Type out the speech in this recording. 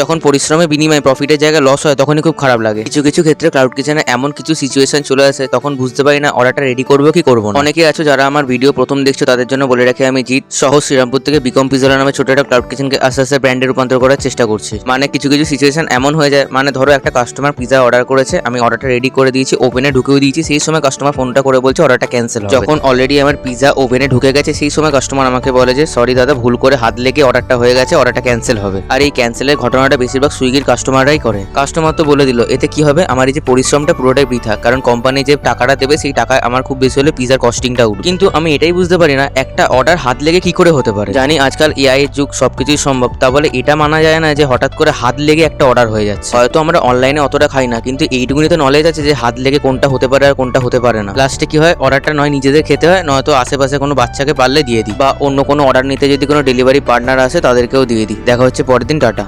যখন পরিশ্রমের বিনিময়ে প্রফিটের জায়গায় লস হয়, তখনই খুব খারাপ লাগে। কিছু কিছু ক্ষেত্রে ক্লাউড কিচেনে এমন কিছু সিচুয়েশন চলে আসে, তখন বুঝতে পারি না অর্ডারটা রেডি করব কি করব অনেকে আছো যারা আমার ভিডিও প্রথম দেখছ, তাদের জন্য বলে রাখি, আমি জিৎ সহ শ্রীরামপুর থেকে বিকম পিজলা নামে ছোট একটা ক্লাউড কিচেনকে আস্তে আস্তে ব্র্যান্ডে রূপান্তর করার চেষ্টা করছি। মানে কিছু কিছু সিচুয়েশন এমন হয়ে যায় মানে ধরো একটা কাস্টমার পিজা অর্ডার করেছে, আমি অর্ডারটা রেডি করে দিয়েছি ওভেনে ঢুকেও দিয়েছি, সেই সময় কাস্টমার ফোনটা করে বলছে অর্ডারটা ক্যান্সেল যখন অলরেডি আমার পিজা ওভেনে ঢুকে গেছে, সেই সময় কাস্টমার আমাকে বলে যে সরি দাদা, ভুল করে হাত লেগে অর্ডারটা হয়ে গেছে অর্ডারটা ক্যান্সেল হবে। আর এই ক্যান্সেলের ঘটনাটা বেশিরভাগ সুইগির কাস্টমাররাই করে। কাস্টমার তো বলে দিল, এতে কি হবে? আমার এই যে পরিশ্রমটা পুরোটাই বৃথা। কারণ কোম্পানি যে টাকাটা দেবে, সেই টাকায় আমার খুব বেশি হলে পিজার কস্টিংটা উঠবে। কিন্তু আমি এটাই বুঝতে পারি না, একটা অর্ডার হাত লেগে কি করে হতে পারে? জানি আজকাল এআই এর যুগ, সবকিছুই সম্ভব। তা বলে এটা মানা যায় না যে হঠাৎ করে হাত লেগে একটা অর্ডার হয়ে যাচ্ছে। হয়তো আমরা অনলাইনে অতটা খাই না, কিন্তু এইটুকুনি তো নলেজ আছে যে হাত লেগে কোনটা হতে পারে আর কোনটা হতে পারে না। লাস্টে কি হয়? অর্ডারটা নয়, নিজেদের খেতে হয়, নয়তো আশেপাশে কোনো বাচ্চাকে পারলে দিয়ে দিই। বা অন্য কোনো অর্ডার নিতে যদি কোনো ডেলিভারি পার্টনার আসে, তাদেরকেও দিয়ে দিই। দেখা হচ্ছে পরের দিন, টাটা।